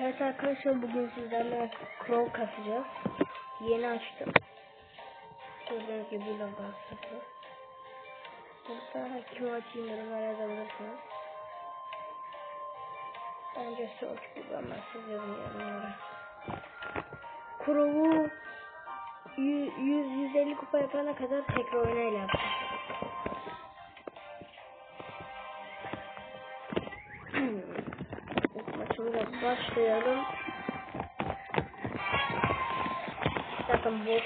Evet arkadaşlar bugün sizlerle Crow kasacağız. Yeni açtım. Gördüğünüz gibi log açtım. Burada kim açayım yorumlara yazabilirsiniz. Bence search kullanmazsınız yorum yorumlara. Crow'u 100-150 kupa yapana kadar tekrar oynayla yapacağım. Başlayalım. Zaten bot.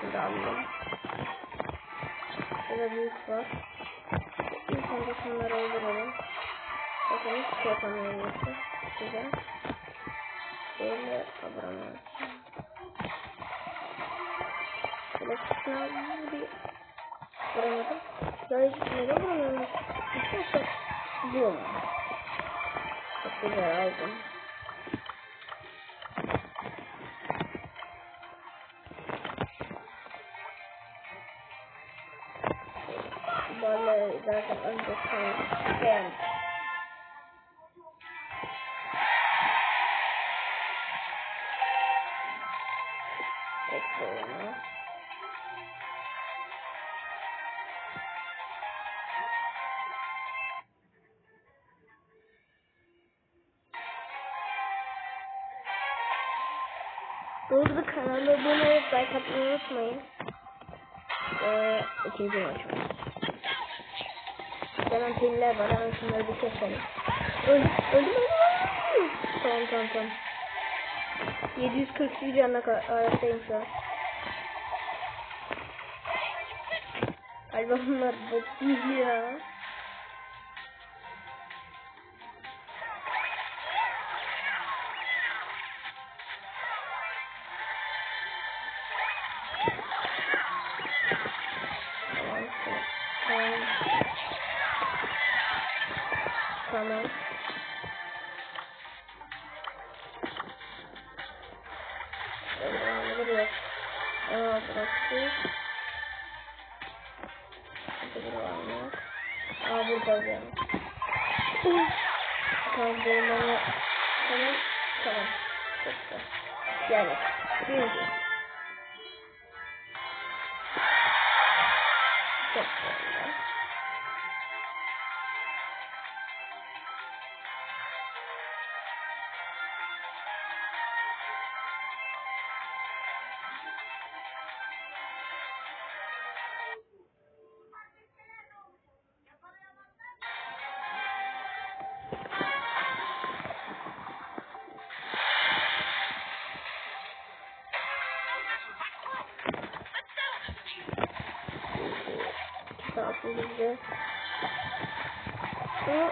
Şunu da alalım. Şurada büyük var. İlk önce şunları öldürelim. Bakın hiç şey yapamıyoruz. Güzel. Böyle vuramıyoruz. Şöyle şuna bir vuramadım. Böyle neden vuramıyoruz? İsterse boom. Çok güzel aldım. Tek sorunu. Bu arada kanala abone olup like atmayı unutmayın. Ee, ikinci maçımız. Pinler var. Hemen şunları bir keselim. Öldüm, öldüm, öldüm. Tamam, tamam, tamam. 741 canla araçtayım şu an. Galiba bunlar bot ya. Tamam, Şu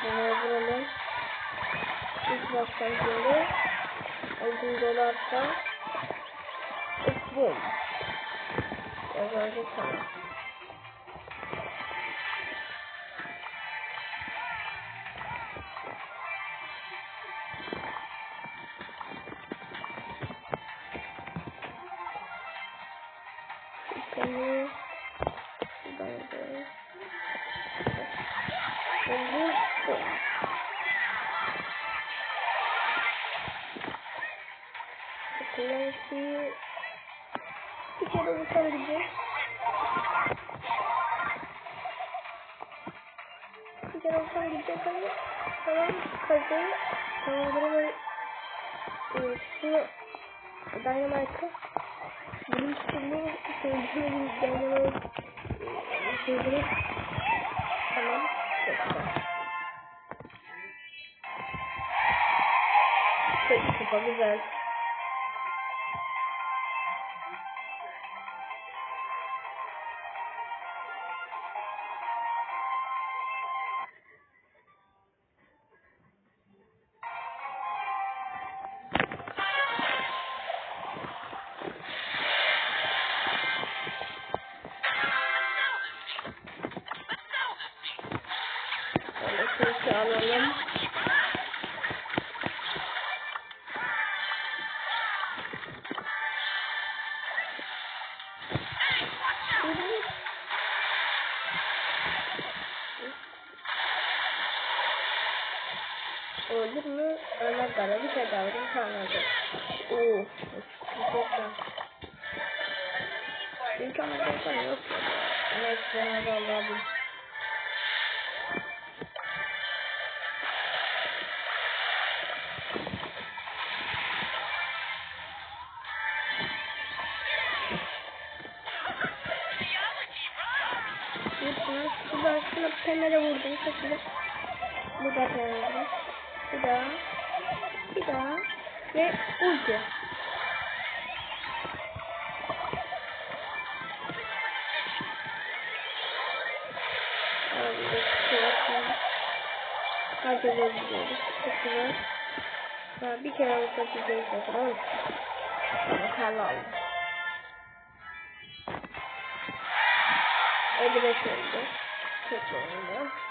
şunu vuralım. İlk baştan şimdi altın dolarsa boom. Az önce tamam. Tamam kazayı tamam bunu böyle şu Dynamite'ı bunun üstünde sevdiğim Dynamite sevdiğim tamam çok. Çok güzel. Kere daha vurayım. Tamam öldü. Oo. Çok güzel. İlk ama korkan yok ya. Evet ben valla bu. Lütfen şuradan şuna temele vurdum. Çok güzel. Bu da temele vurdum. Bir daha. Bir daha. Ve ulti. Herkes öldürüyoruz. Çok bir kere vursak güzel zaten. Oy. Helal. 55 oldu. Çok oldu.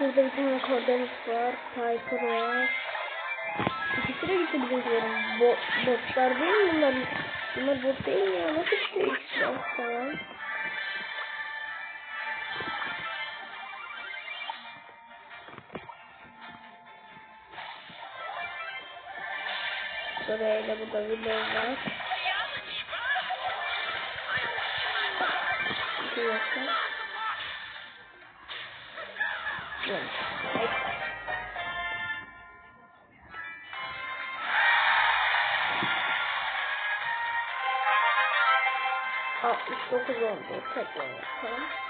Şurada bir tane Cordelis var. Piper var. İkisi de gitti bizimkilerin. Bo botlar değil mi bunlar? Bunlar bot değil mi ya? Nasıl çıkıyor ikisi? Tamam. Buraya burada Willow var. Bir yoksa. Yok. Evet. Altmış dokuz oldu. Tekrar yapalım. Ulti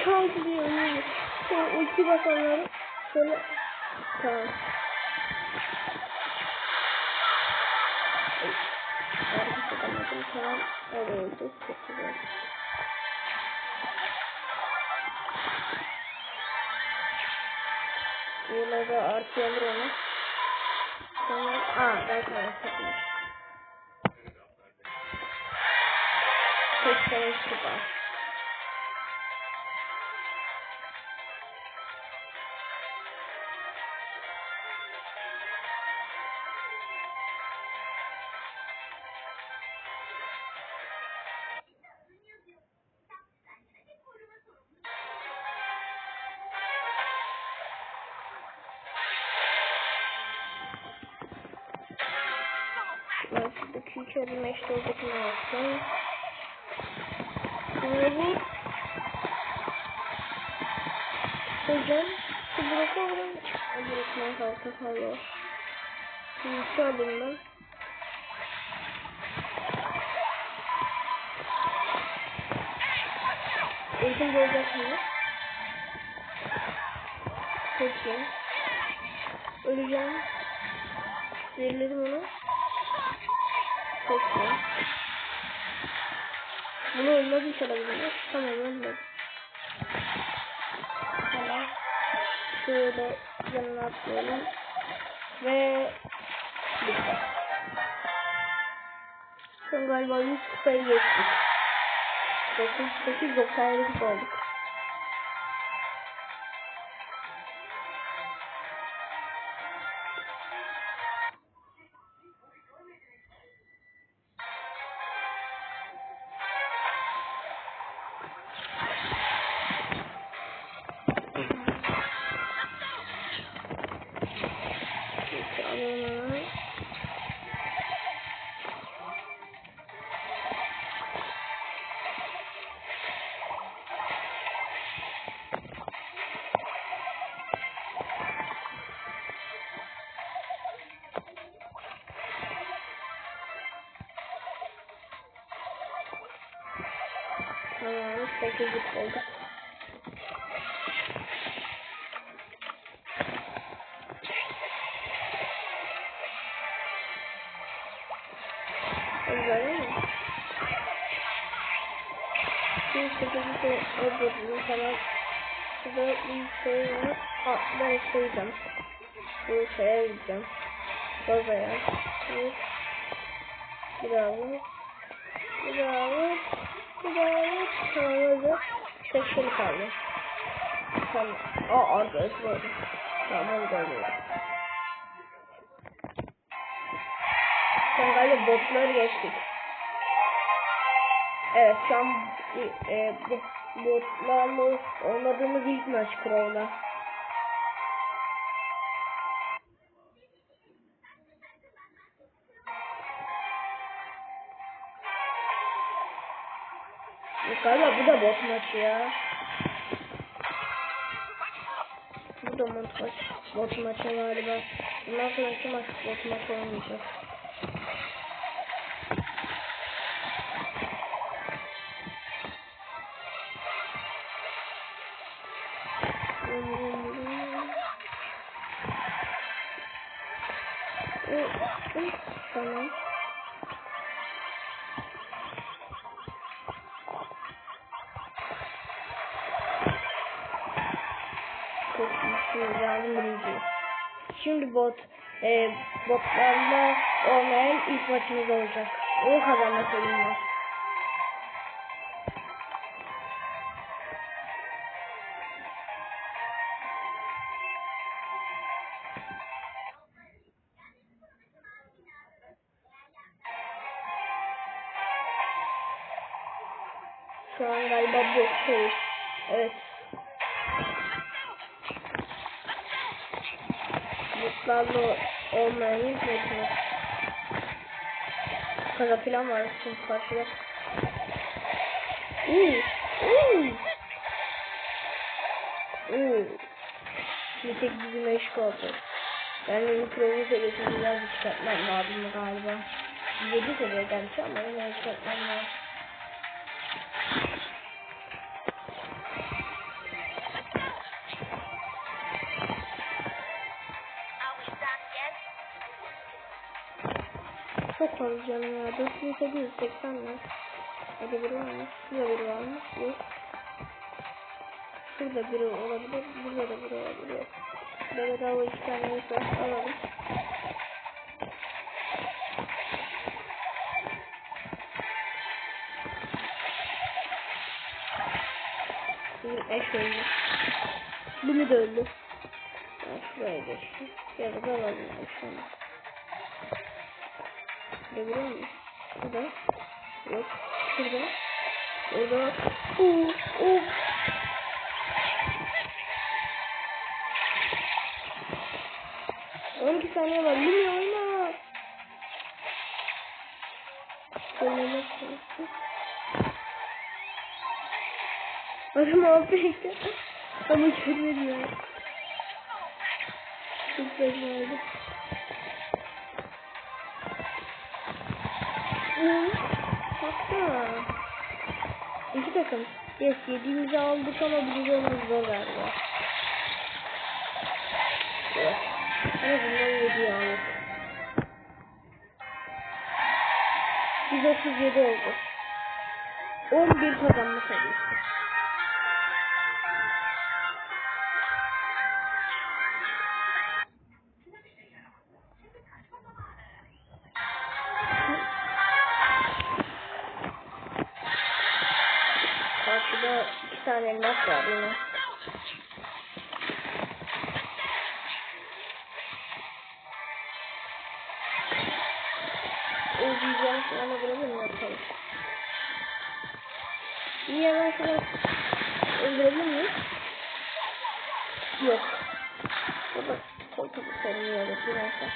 Abi iki aldı diyor. Sonra ulti basanları şöyle tamam. Hareket edemedim tamam. Öyle öldü. Çok güzel. Yine de artı alır onu. Sonra, aa ben sana satayım. Tek tane süper. Hocam şu bloka vurun. O bloktan kalka kalıyor. Şimdi adım ben. Eğitim olacak mı? Peki. Öleceğim. Zehirledim onu. İyi. Bunu ölmez alabilir. Tamam ölmedi. Şöyle yanına atlayalım. Ve bitti. Son galiba 100 kupayı geçtik. 98 97 olduk. 8'lik oldu. Güzel mi? Bir öldürdüm falan. Şurada bir şey var. Aa, ben. Bu şeye. Bir, bir daha Tamam öldü. Tek şey kaldı. Tamam. Aa arkadaşım öldü. Tamam öldürdüm. Sen galiba botları geçtik. Evet şu an e, botlarla oynadığımız ilk maç Crow'la. Da bot maçı ya. Bu da bot maç. Bot maçı galiba. Bundan sonraki maç bot maç olmayacak. Yardım birinci. Şimdi bot e, botlarla olmayan ilk maçımız olacak. O kazanmak oyun Falan var çünkü karşıda. Uuu. Uuu. Uuu. Bir tek bizim eşik oldu. Ben de mikrobu seviyesini biraz çıkartmam lazım galiba. 7 seviye gelmiş ama yine çıkartmam lazım. Fazla canım ya. 4880 mi? Hadi biri varmış. Şurada biri varmış. Yok. Şurada biri olabilir. Burada da biri olabilir. Yok. Burada bedava iki tane var. Alalım. Bizim eş öldü. Bunu da öldü. Ben şuraya geçtim. Ya da alalım. Şunu. Görebiliyor musun? Şurada. Yok. Şurada. Orada. Uuu. Uuu. On iki saniye var. Lumi oyna. Oynamak çalıştı. Adam APK. Ama görmedi ya. Çok belli oldu. Hatta iki takım. Yes yediğimizi aldık ama olmamız zor galiba. En azından yediği aldık. Biz 37 oldu. 11 kazanma sayısı. Burada koy tabi sarılıyor evet biraz da.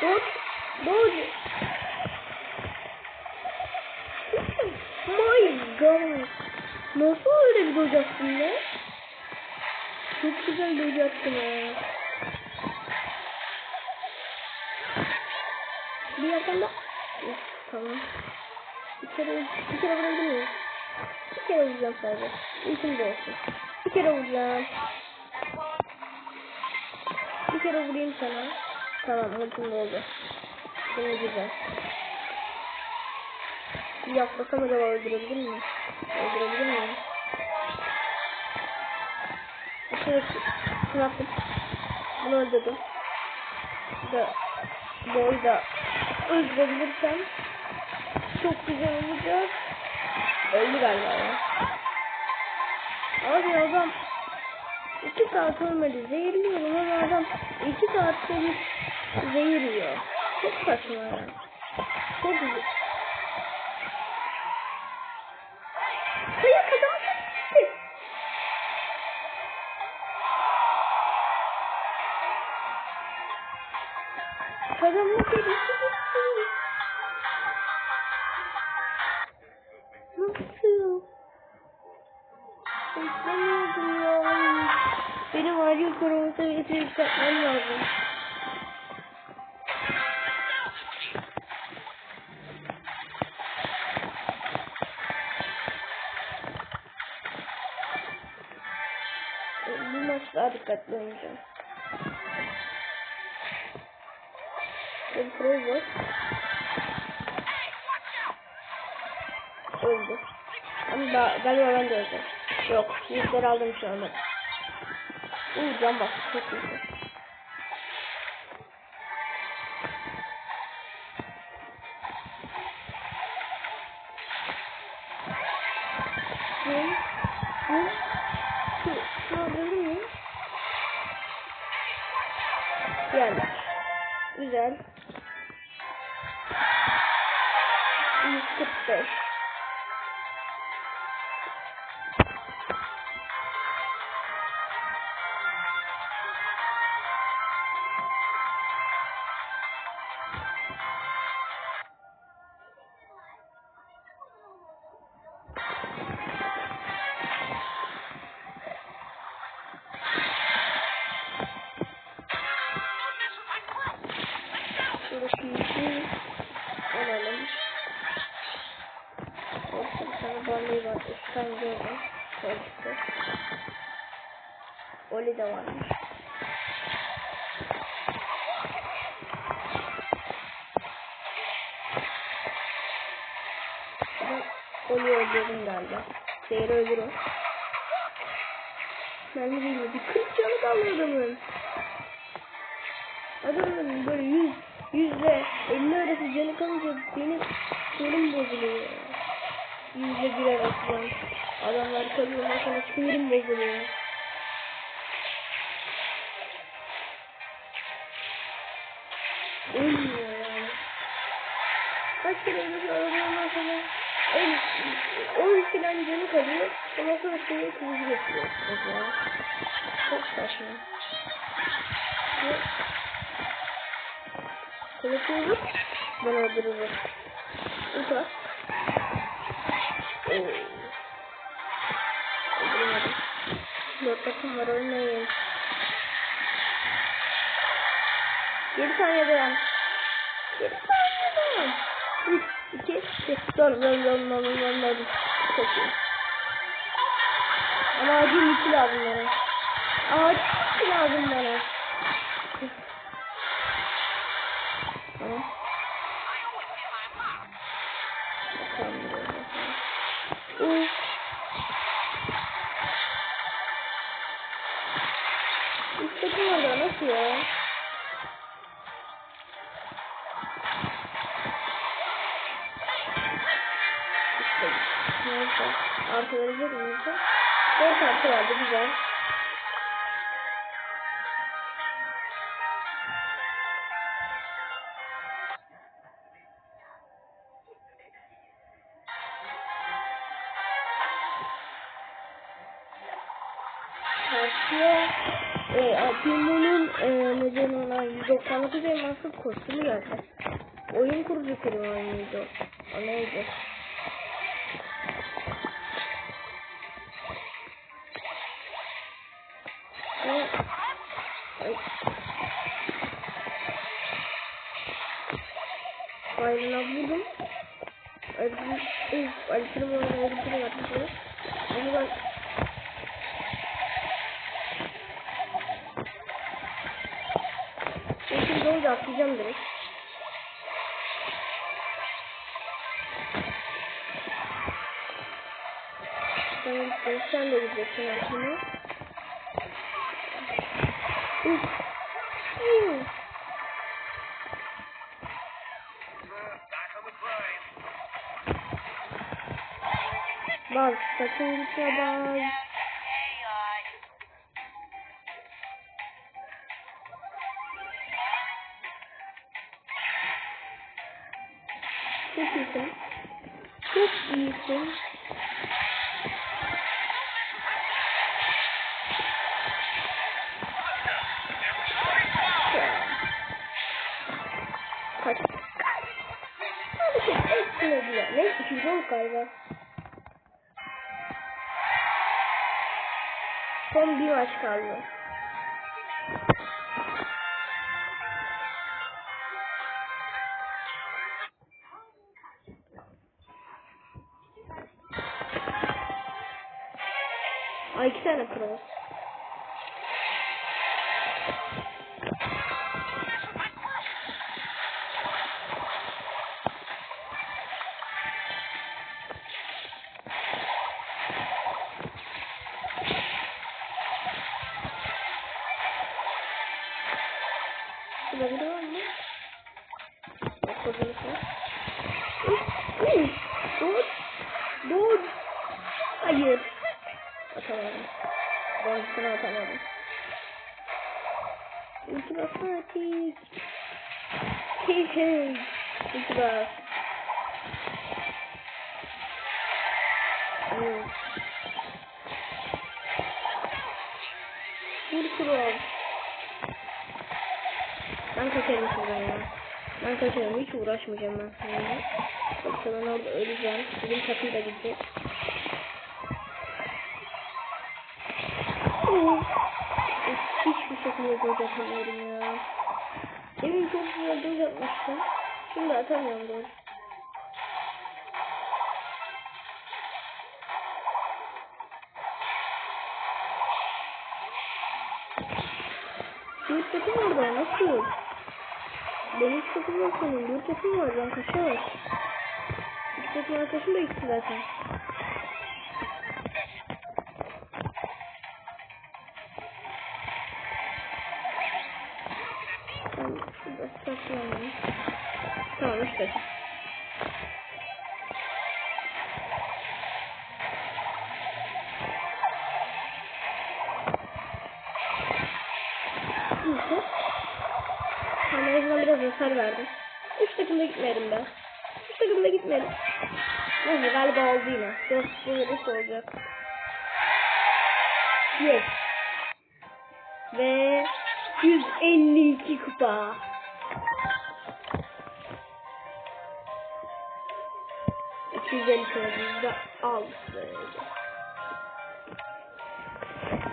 Dur. Dur. My god. Nasıl öyle bir dojaksın ya? Çok güzel dojaksın ya. Bir yakında. Of, tamam. Bir kere, bir kere vurabilir miyim? Bir kere vuracağım sadece. İlkim de olsun. Bir kere vuracağım. Kere vurayım sana. Tamam de oldu. Şimdi güzel. Yaklasam acaba öldürebilir miyim? Öldürebilir miyim? Şöyle şunu attım. Bunu öldürdüm. Da boyu da öldürebilirsem çok güzel olacak. Öldü galiba ya. Abi adam iki saat ölmedi. Zehirliyorum ama adam iki saatte bir zehir yiyor. Çok saçma ya. Çok güzel. Yükseltmem lazım. Bu maç daha dikkatli oynayacağım. Pro var. Öldü. Ama da, galiba ben de öldüm. Yok, yükleri aldım şu anda. Uuu can bak, çok iyi. Yani. Güzel. 145. Oli öldürdüm galiba. Seyir öldür o. Ben de bilmiyorum. Bir kırk canı kaldı adamın. Adamın böyle yüz, yüzde elli arası canı kalınca benim sinirim bozuluyor. Yüzde bir arası. Adamlar kalıyor sonra sinirim bozuluyor. Canı kalıyor. Ondan sonra seni kılıcı getiriyor. Mesela. Çok saçma. Olur. Ben öldürürüm. Uçak. Oo. Öldüremedim. Dört takım var ölmeyin. Yedi saniye dayan. Yedi saniye dayan. Üç, iki, bir. Dön, dön, dön, dön, dön, dön. Çok iyi. Ama acil iki lazım bana. Acil iki lazım bana. Tamam. Takım orada nasıl ya? Neyse. Verecek miyiz? Dört artı vardı güzel. karşıya e, Apimo'nun e, neden ona 196 elmaslı kostümü geldi. Oyun kurucu kırım Bayrına vurdum. Öldüm. Uf, Alistar'ın bu arada öldürdüm yapmışım. Ama ben... Şimdi onu da atlayacağım direkt. Sen de gideceksin aslında. Uf. Gitme bak. Çok iyisin. Çok iyisin. Kaç. Hareket etmedi ya. Ne? İkinci oldu galiba. Son bir maç kaldı. Ay iki tane cross. Uğraşmayacağım ben seninle. Yoksa ben orada öleceğim. Bizim takım da gidecek. Hiçbir şekilde gol atamıyorum ya. Demin çok güzel gol atmıştım. Şimdi atamıyorum gol. Takım orada nasıl? Benim takım yok senin. Bir takım var ben kaçamam. İki takım arkadaşım da ikisi zaten. Hasar verdim. Üç takımda gitmeyelim ben. Üç takımda gitmeyelim. Neyse galiba oldu yine. Dört bu yarış olacak. Yes. Ve 152 kupa. İki yüz elli da aldık.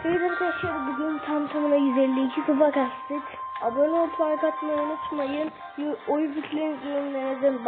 Evet arkadaşlar bugün tam tamına 152 kupa kastık. Abone olup like atmayı unutmayın. Oyun fikirlerinizi yorumlarınızı